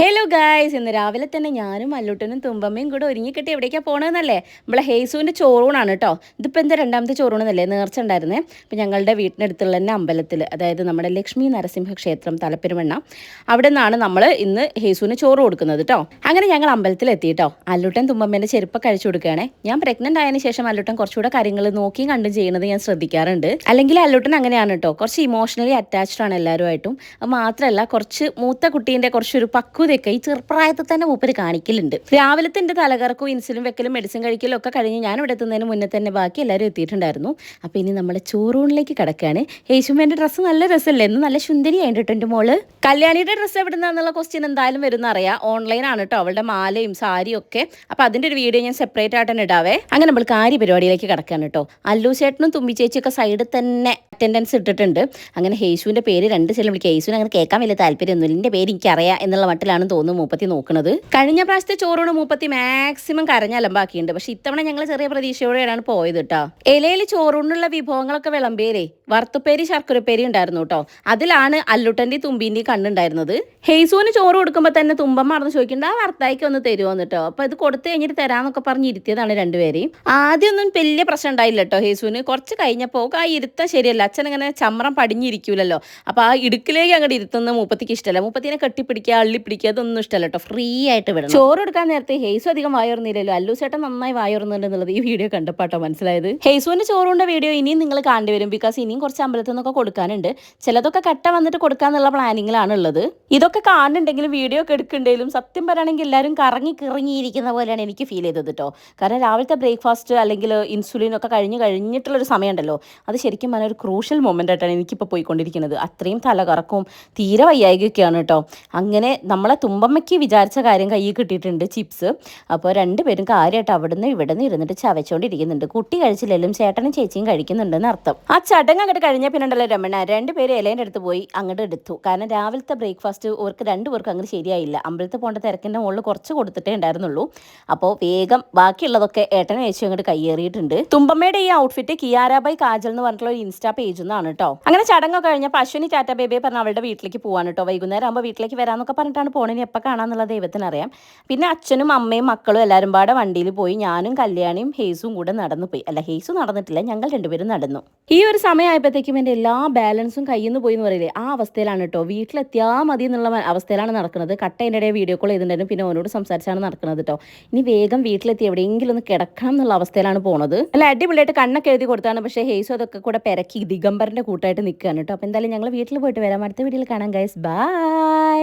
Hello hello guys ഇന്ന് രാവിലെ തന്നെ ഞാനും അല്ലൂട്ടനും തുമ്പമ്മയും കൂടെ ഒരുങ്ങിക്കെട്ടി എവിടേക്കാണ് പോകണമെന്നല്ലേ നമ്മളെ ഹേസുവിന്റെ ചോറൂണാണ് കേട്ടോ ഇതിപ്പോൾ എന്താ രണ്ടാമത്തെ ചോറൂണെന്നല്ലേ നേർച്ച ഉണ്ടായിരുന്നേ. അപ്പം ഞങ്ങളുടെ വീട്ടിനടുത്തുള്ള തന്നെ അമ്പലത്തിൽ അതായത് നമ്മുടെ ലക്ഷ്മി നരസിംഹ ക്ഷേത്രം തലപ്പെരുമണ്ണ അവിടെ നിന്നാണ് നമ്മൾ ഇന്ന് ഹേസുവിന് ചോറ് കൊടുക്കുന്നത് കേട്ടോ അങ്ങനെ ഞങ്ങൾ അമ്പലത്തിൽ എത്തി കേട്ടോ അല്ലൂട്ടൻ തുമ്പമ്മേന്റെ ചെരുപ്പ് കഴിച്ചു കൊടുക്കുകയാണേ. ഞാൻ പ്രഗ്നന്റ് ആയതിനു ശേഷം അല്ലൂട്ടൻ കുറച്ചുകൂടെ കാര്യങ്ങൾ നോക്കിയും കണ്ടും ചെയ്യുന്നത് ഞാൻ ശ്രദ്ധിക്കാറുണ്ട്. അല്ലെങ്കിൽ അല്ലൂട്ടൻ അങ്ങനെയാണ് കേട്ടോ കുറച്ച് ഇമോഷണലി അറ്റാച്ച്ഡ് ആണ് എല്ലാവരുമായിട്ടും മാത്രമല്ല കുറച്ച് മൂത്ത കുട്ടീന്റെ കുറച്ചൊരു പക്വതയൊക്കെ ഈ ചെറുപ്രായത്തിൽ തന്നെ മൂപ്പര് കാണിക്കലുണ്ട്. രാവിലത്തെ എന്റെ തലകറക്കും ഇൻസുലിൻ വെക്കലും മെഡിസിൻ കഴിക്കലും ഒക്കെ കഴിഞ്ഞ് ഞാൻ ഇവിടെ എത്തുന്നതിന് മുന്നേ തന്നെ ബാക്കി എല്ലാവരും എത്തിയിട്ടുണ്ടായിരുന്നു. അപ്പോൾ ഇനി നമ്മൾ ചോറൂണിലേക്ക് കിടക്കുകയാണ് യേശുമ്മേന്റെ ഡ്രസ്സ് നല്ല രസമല്ലേ? എന്ന് നല്ല സുന്ദരിയായിട്ട് എന്റെ മോൾ. കല്യാണിയുടെ ഡ്രസ്സ് എവിടെ നിന്നുള്ള ക്വസ്റ്റ്യൻ എന്തായാലും വരുന്ന അറിയാം. ഓൺലൈനാണ് കേട്ടോ അവളുടെ മാലയും സാരിയും ഒക്കെ. അപ്പോൾ അതിന്റെ ഒരു വീഡിയോ ഞാൻ സെപ്പറേറ്റ് ആയിട്ട് തന്നെ ഇടാവേ. അങ്ങനെ നമ്മൾ കാര്യ പരിപാടിയിലേക്ക് കിടക്കുകയാണ് കേട്ടോ അല്ലു ചേട്ടനും തുമ്പി ചേച്ചിയൊക്കെ സൈഡിൽ തന്നെ അറ്റൻഡൻസ് ഇട്ടിട്ടുണ്ട്. അങ്ങനെ ഹേശുവിന്റെ പേര് രണ്ട് ചില വിളിക്കുക ഹേശുവിന് അങ്ങനെ കേൾക്കാൻ വലിയ താല്പര്യമൊന്നുമില്ല. എന്റെ പേര് എനിക്കറിയാം എന്നുള്ള മട്ടിലാണ് തോന്നുന്നു മൂപ്പത്തി നോക്കുന്നത് കഴിഞ്ഞ പ്രാവശ്യത്തെ ചോറോട് മൂപ്പത്തി മാക്സിമം കരഞ്ഞ ബാക്കിയുണ്ട് പക്ഷെ ഇത്തവണ ഞങ്ങൾ ചെറിയ പ്രതീക്ഷയോടെയാണ് പോയത് കേട്ടോ ഇലയിൽ ചോറൂണിനുള്ള വിഭവങ്ങളൊക്കെ വിളമ്പിയേരേ വറുത്തുപ്പേരി ശർക്കരപ്പേരി ഉണ്ടായിരുന്നു കേട്ടോ അതിലാണ് അല്ലുട്ടന്റെ തുമ്പിന്റെ കണ്ണുണ്ടായിരുന്നത്. ഹെയ്സൂന് ചോറ് കൊടുക്കുമ്പോൾ തന്നെ തുമ്പം മറന്ന് ചോദിക്കേണ്ട ആ വർത്തായിക്ക് ഒന്ന് തരുമോ കേട്ടോ അപ്പോൾ ഇത് കൊടുത്തു കഴിഞ്ഞിട്ട് തരാമെന്നൊക്കെ പറഞ്ഞ് ഇരുത്തിയതാണ് രണ്ടുപേരെയും. ആദ്യമൊന്നും വലിയ പ്രശ്നം ഉണ്ടായില്ല കേട്ടോ ഹേസുവിന് കുറച്ച് കഴിഞ്ഞപ്പോൾ ആ ഇരുത്തം ശരിയല്ല. അച്ഛൻ ഇങ്ങനെ ചമ്രം പടിഞ്ഞിരിക്കൂലല്ലോ. അപ്പോൾ ആ ഇടുക്കിലേക്ക് അങ്ങോട്ട് ഇരുത്തുന്ന മൂപ്പത്തിക്ക് ഇഷ്ടമല്ല മൂപ്പത്തിനെ കെട്ടിപ്പിടിക്കുക അള്ളിപ്പിടിക്കുക അതൊന്നും ഇഷ്ടമല്ല കേട്ടോ. ഫ്രീ ആയിട്ട് വിടണം. ചോറ് എടുക്കാൻ നേരത്തെ ഹേസു അധികം വായോർന്നില്ലല്ലോ അല്ലു ചേട്ടൻ നന്നായി വായോർന്നുണ്ട് എന്നുള്ളത് ഈ വീഡിയോ കണ്ടപ്പാട്ടോ മനസ്സിലായത്? ഹേസുവിന്റെ ചോറുണ്ട വീഡിയോ ഇനിയും നിങ്ങൾ കാണേണ്ടി വരും ബിക്കോസ് ഇനിയും കുറച്ച് അമ്പലത്തിൽ നിന്നൊക്കെ കൊടുക്കാനുണ്ട്. ചിലതൊക്കെ കട്ട വന്നിട്ട് കൊടുക്കാന്നുള്ള പ്ലാനിങ്ങിലാണ് ഉള്ളത്. ഇതൊക്കെ കാണുന്നുണ്ടെങ്കിലും വീഡിയോ ഒക്കെ എടുക്കണ്ടെങ്കിലും സത്യം പറയുകയാണെങ്കിൽ എല്ലാവരും കറങ്ങി കിറങ്ങിയിരിക്കുന്ന പോലെയാണ് എനിക്ക് ഫീൽ ചെയ്തത് കേട്ടോ. കാരണം രാവിലത്തെ ബ്രേക്ക്ഫാസ്റ്റ് അല്ലെങ്കിൽ ഇൻസുലിൻ ഒക്കെ കഴിഞ്ഞ് കഴിഞ്ഞിട്ടുള്ളൊരു സമയമുണ്ടല്ലോ. അത് ശരിക്കും പറഞ്ഞ ഒരു ക്രൂഷ്യൽ മൊമെന്റ് ആയിട്ടാണ് എനിക്കിപ്പോൾ പോയിക്കൊണ്ടിരിക്കുന്നത്. അത്രയും തലകറക്കവും തീരെ വയ്യായികയൊക്കെയാണ് കേട്ടോ. അങ്ങനെ നമ്മളെ തുമ്പമ്മയ്ക്ക് വിചാരിച്ച കാര്യം കയ്യിൽ കിട്ടിയിട്ടുണ്ട് ചിപ്സ്. അപ്പോൾ രണ്ടുപേരും കാര്യമായിട്ട് അവിടുന്ന് ഇവിടെ നിന്ന് ഇരുന്നിട്ട് ചവച്ചുകൊണ്ടിരിക്കുന്നുണ്ട് കുട്ടി കഴിച്ചില്ലെങ്കിലും ചേട്ടനും ചേച്ചിയും കഴിക്കുന്നുണ്ടെന്ന് അർത്ഥം. ആ ചടങ്ങ് അങ്ങോട്ട് കഴിഞ്ഞ പിന്നെ ഉണ്ടല്ലോ രമണ. രണ്ടുപേരും ഇലേന്റെ അടുത്ത് പോയി അങ്ങോട്ട് എടുത്തു. കാരണം രാവിലത്തെ ബ്രേക്ക്ഫാസ്റ്റ് അവർക്ക് രണ്ടുപേർക്കും അങ്ങനെ ശരിയായില്ല. അമ്പലത്തിൽ പോകേണ്ട തിരക്കിന്റെ മുകളിൽ കുറച്ച് കൊടുത്തിട്ടേ ഉണ്ടായിരുന്നുള്ളൂ. അപ്പോൾ വേഗം ബാക്കിയുള്ളതൊക്കെ ഏട്ടനും ചേച്ചി അങ്ങോട്ട് കയ്യേറിയിട്ടുണ്ട്. തുമ്പമ്മയുടെ ഈ ഔട്ട്ഫിറ്റ് കിയാരാബായ് കാജൽ എന്ന് പറഞ്ഞിട്ടുള്ള ഒരു ഇൻസ്റ്റാ പേജ് എന്നാണ് കേട്ടോ അങ്ങനെ ചടങ്ങൊക്കെ കഴിഞ്ഞപ്പോൾ അശ്വിനി ടാറ്റ ബേബിയെ പറഞ്ഞ അവളുടെ വീട്ടിലേക്ക് പോകാൻ കേട്ടോ വൈകുന്നേരം ആകുമ്പോൾ വീട്ടിലേക്ക് വരാമെന്നൊക്കെ പറഞ്ഞിട്ടാണ് പോണേനി എപ്പോൾ കാണാമെന്നുള്ള ദൈവത്തിന് അറിയാം പിന്നെ അച്ഛനും അമ്മയും മക്കളും എല്ലാവരും പാടെ വണ്ടിയിൽ പോയി ഞാനും കല്യാണിയും ഹേസും കൂടെ നടന്നു പോയി. അല്ല ഹേസും നടന്നിട്ടില്ല ഞങ്ങൾ രണ്ടുപേരും നടന്നു. ഈ ഒരു സമയമായപ്പോഴത്തേക്കും എന്റെ എല്ലാ ബാലൻസും കയ്യിൽ നിന്ന് പോയി എന്ന് പറയില്ലേ? ആ അവസ്ഥയിലാണ് കേട്ടോ വീട്ടിലെത്തിയാൽ മതി എന്നുള്ള അവസ്ഥയിലാണ് നടക്കുന്നത്. കട്ട എന്റെ ഇടയിൽ വീഡിയോ കോൾ ചെയ്തിട്ടുണ്ടായിരുന്നു. പിന്നെ അവനോട് സംസാരിച്ചാണ് നടക്കുന്നത് കേട്ടോ ഇനി വേഗം വീട്ടിലെത്തി എവിടെയെങ്കിലും ഒന്ന് കിടക്കണം എന്നുള്ള അവസ്ഥയിലാണ് പോണത്. അല്ല അടിപൊളിയായിട്ട് കണ്ണൊക്കെ എഴുതി കൊടുത്താണ്. പക്ഷേ ഹേസു അതൊക്കെ കൂടെ പെരക്കി ദിഗംബറിന്റെ കൂട്ടായിട്ട് നിൽക്കുകയാണ് കേട്ടോ അപ്പോൾ എന്തായാലും ഞങ്ങൾ വീട്ടിൽ പോയിട്ട് വരാം. അടുത്ത വീഡിയോയിൽ കാണാം ഗൈസ് ബൈ